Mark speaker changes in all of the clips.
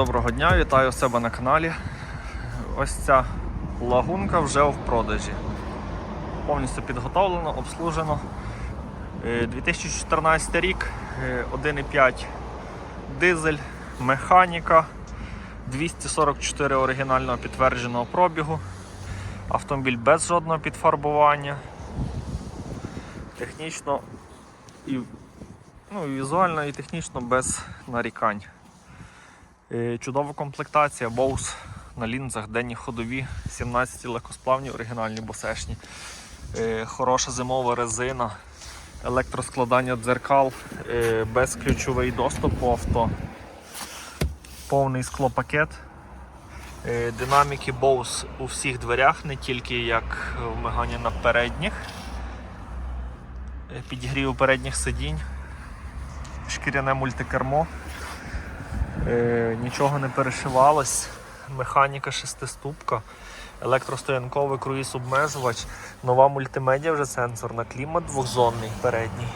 Speaker 1: доброго дня, вітаю себе на каналі. Ось ця лагунка вже в продажі. Повністю підготовлено, обслужено. Е, 2014 рік, е, 1,5 дизель, механіка, 244 оригінального підтвердженого пробігу. Автомобіль без жодного підфарбування. Технічно і ну, і візуально і технічно без нарікань. Е, Чудова комплектація, Bose на лінзах, денні ходові, 17 легкосплавні, оригінальні босешні. Е, Хороша зимова резина, електроскладання дзеркал, е, безключовий доступ по авто, повний склопакет. Динаміки Bose у всіх дверях, не тільки як в Мегані на передніх. Підігрів передніх сидінь, шкіряне мультикермо. Е, нічого не перешивалось. Механіка шестиступка, електростоянковий круїз обмежувач, нова мультимедіа вже сенсорна, клімат двохзонний передній.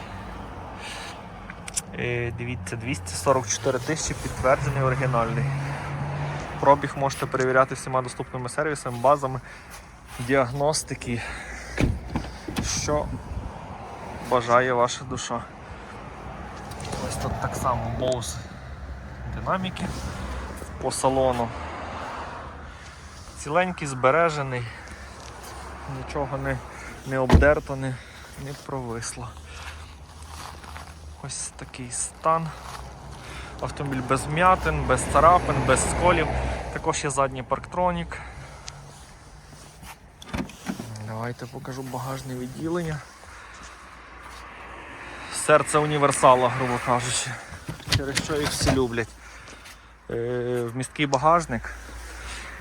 Speaker 1: Е, дивіться, 244 тисячі підтверджений оригінальний. Пробіг можете перевіряти всіма доступними сервісами, базами, діагностики, що бажає ваша душа. Ось тут так само Bose динаміки по салону. Ціленький, збережений, нічого не, не обдерто, не, не провисло. Ось такий стан. Автомобіль без м'ятин, без царапин, без сколів. Також є задній парктронік. Давайте покажу багажне відділення. Серце універсала, грубо кажучи через що їх всі люблять. Е, Вмісткий багажник,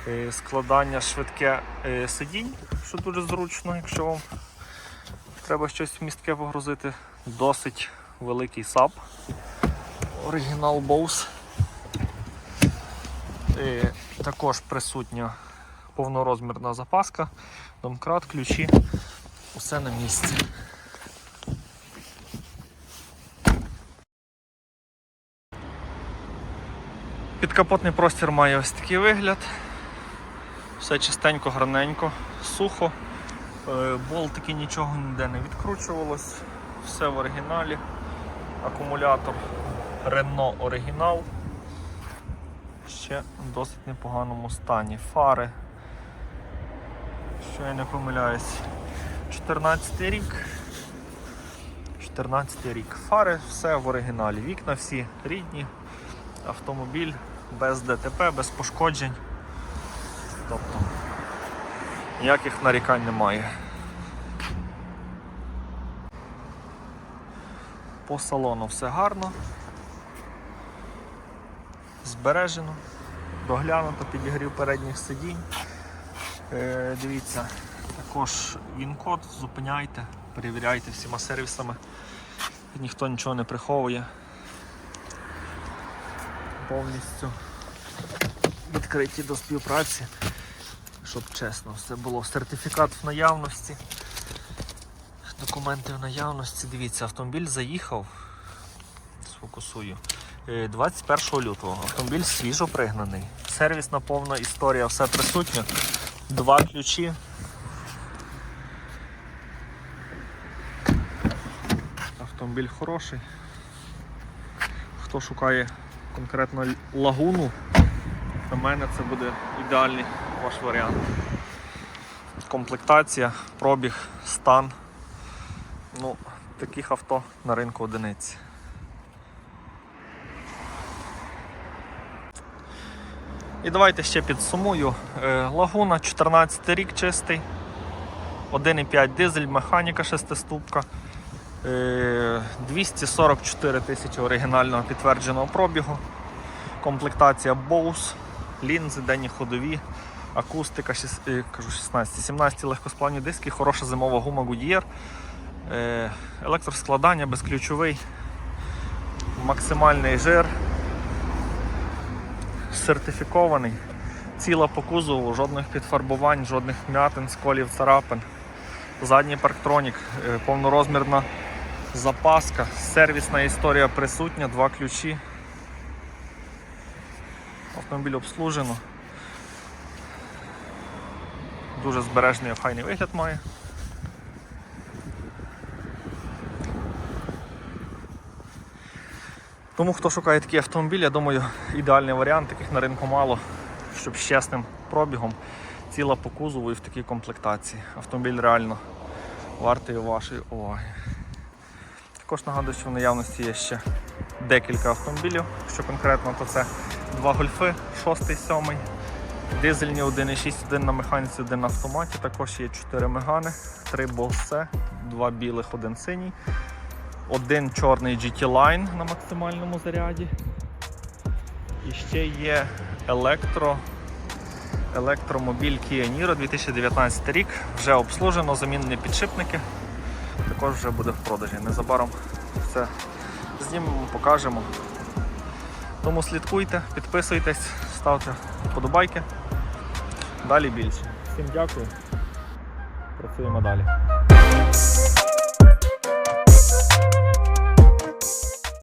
Speaker 1: е, складання швидке е, сидінь, що дуже зручно, якщо вам треба щось вмістке погрузити. Досить великий САП. Оригінал. Е, Також присутня повнорозмірна запаска, домкрат, ключі, усе на місці. Підкапотний простір має ось такий вигляд. Все чистенько, гарненько, сухо. Е, Болтики нічого ніде не відкручувалось. Все в оригіналі. Акумулятор Renault оригінал. Ще в досить непоганому стані. Фари. Що я не помиляюсь. 14 рік. 14 рік. Фари, все в оригіналі. Вікна всі рідні автомобіль без ДТП, без пошкоджень. Тобто ніяких нарікань немає. По салону все гарно, збережено, доглянуто, підігрів передніх сидінь. Е, дивіться, також він-код, зупиняйте, перевіряйте всіма сервісами, ніхто нічого не приховує повністю відкриті до співпраці, щоб чесно все було. Сертифікат в наявності, документи в наявності. Дивіться, автомобіль заїхав, сфокусую. е, 21 лютого. Автомобіль свіжо пригнаний. Сервісна повна історія, все присутнє. Два ключі. Автомобіль хороший. Хто шукає конкретно лагуну, для мене це буде ідеальний ваш варіант. Комплектація, пробіг, стан. Ну, таких авто на ринку одиниці. І давайте ще підсумую. Е, Лагуна 14 рік чистий, 1,5 дизель, механіка шестиступка. Е, 244 тисячі оригінального підтвердженого пробігу. Комплектація Bose, лінзи, денні ходові, акустика, шіс- е, кажу 16, 17 легкосплавні диски, хороша зимова гума Goodyear, е, електроскладання, безключовий, максимальний жир, сертифікований, ціла по кузову, жодних підфарбувань, жодних м'ятин, сколів, царапин. Задній парктронік, е, повнорозмірна запаска, сервісна історія присутня, два ключі. Автомобіль обслужено. Дуже збережний охайний вигляд має. Тому хто шукає такий автомобіль, я думаю, ідеальний варіант, таких на ринку мало, щоб з чесним пробігом, ціла по кузову і в такій комплектації. Автомобіль реально вартий вашої уваги. Також нагадую, що в наявності є ще декілька автомобілів. Що конкретно, то це два гольфи, 6, 7, дизельні 1,6, один на механіці, один на автоматі. Також є 4 мегани, 3 болсе, 2 білих, один синій, один чорний GT Line на максимальному заряді. І ще є електро. Електромобіль Kia Niro 2019 рік. Вже обслужено, замінені підшипники. Також вже буде в продажі. Незабаром все знімемо, покажемо. Тому слідкуйте, підписуйтесь, ставте вподобайки. Далі більше. Всім дякую. Працюємо далі.